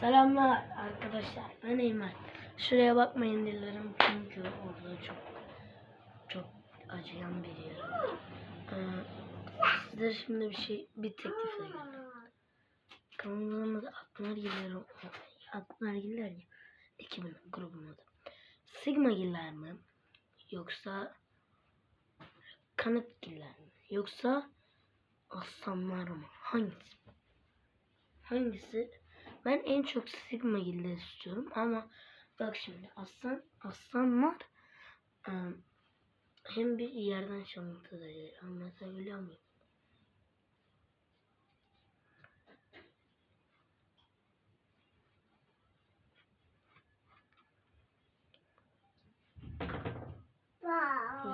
Selamlar arkadaşlar. Ben Eymen. Şuraya bakmayın dillerim çünkü orada çok çok acıyan bir yer. Ee, size şimdi bir şey bir teklifle geldim. Kanalımda Akpınar Giller Akpınar Giller ya ekibin grubun adı. Sigma Giller mi? Yoksa Kanıt Giller mi? Yoksa Aslanlar mı? Hangisi? Hangisi? Ben en çok Sigma Giller istiyorum ama bak şimdi aslan aslanlar hem bir yerden çalıntı da gelir. Anlatabiliyor muyum?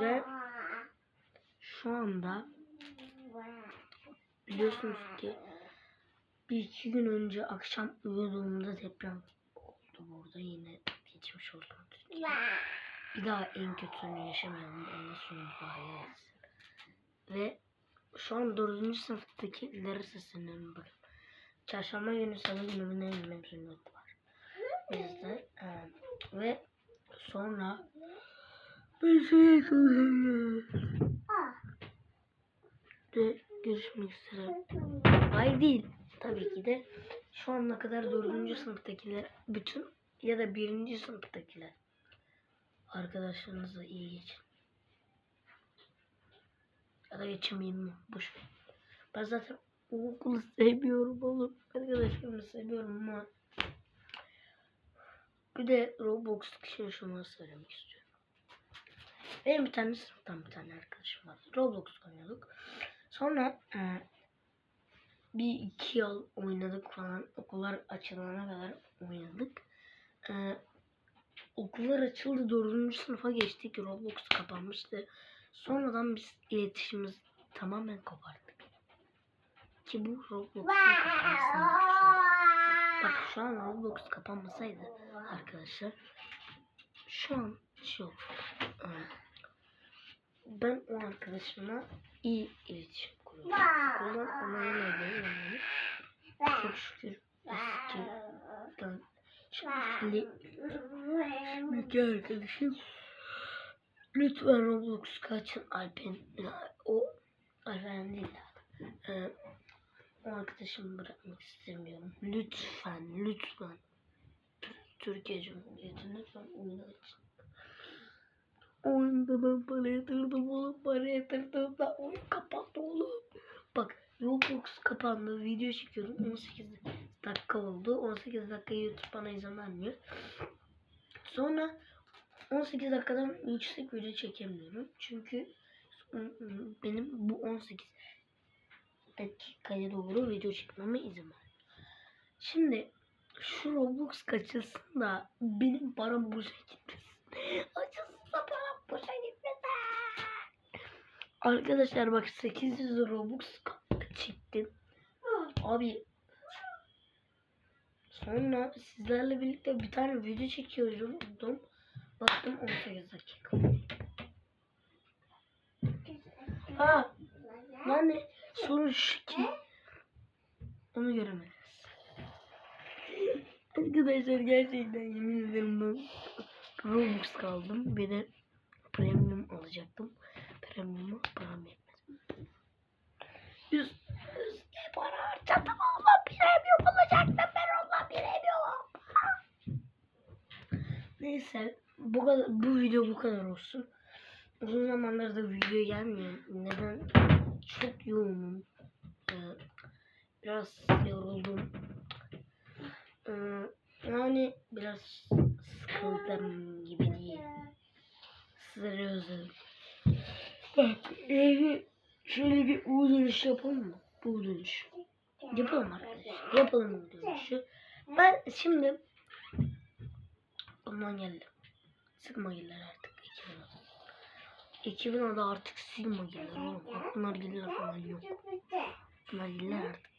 Ve şu anda biliyorsunuz ki bir iki gün önce akşam uyuduğumda deprem oldu burada yine geçmiş oldum. Bir daha en kötüsünü yaşamayalım. En sonunu hayal. Ve şu an dördüncü sınıftakilere sesleniyorum bakın. Çarşamba günü salı günü ne mezuniyeti var. Bizde e, ve sonra bir şey de görüşmek üzere. Ay değil. Tabii ki de şu ana kadar dördüncü sınıftakiler bütün ya da birinci sınıftakiler arkadaşlarınızla iyi geçin. Ya da geçinmeyin mi? Boş ver. Ben zaten okulu sevmiyorum oğlum. Arkadaşlarımı seviyorum ama bir de Roblox için şunu söylemek istiyorum. Benim bir tane sınıftan bir tane arkadaşım vardı. Roblox oynuyorduk. Sonra bir iki yıl oynadık falan. Okullar açılana kadar oynadık. E, okullar açıldı. Dördüncü sınıfa geçtik. Roblox kapanmıştı. Sonradan biz iletişimimizi tamamen kopardık. Ki bu Roblox'un Bak şu an Roblox kapanmasaydı arkadaşlar şu an şey yok. Ee, Ben o arkadaşımla iyi iletişim şimdi şimdiki arkadaşım lütfen Roblox kaçın Alpen o Alpen değil ee, o arkadaşımı bırakmak istemiyorum. Lütfen, lütfen. Türkiye Cumhuriyeti lütfen oyunu açın. Oyunda ben para yatırdım oğlum. Para yatırdım da oyun kapandı oğlum. Bak Roblox kapandı. Video çekiyordum. 18 dakika oldu. 18 dakika YouTube bana izin vermiyor. Sonra 18 dakikadan yüksek video çekemiyorum. Çünkü benim bu 18 dakikaya doğru video çekmeme izin ver. Şimdi şu Roblox kaçılsın da benim param boşa gitmesin. Açılsın boşa gitmesin. Arkadaşlar bak 800 Robux çektim. Abi sonra sizlerle birlikte bir tane video çekiyorum. Baktım 18 dakika. Ha yani sorun şu ki onu göremediniz. Arkadaşlar gerçekten yemin ederim ben Robux kaldım. Bir de premium alacaktım. Premium'a param yetmedi. Yüz, yüz ne para harcadım Allah premium alacaktım ben Allah premium. Neyse bu kadar bu video bu kadar olsun. Uzun zamandır da video gelmiyor. Neden? Çok yoğunum. Ee, biraz Özledim. Bak evi şöyle bir U dönüş yapalım mı? U dönüş. Yapalım arkadaşlar. Yapalım U dönüşü. Ben şimdi ondan geldim. Sıkma gelir artık 2000 adı. 2000 adı artık Sigma gelir oğlum. Bunlar gelir falan yok. Bunlar gelir artık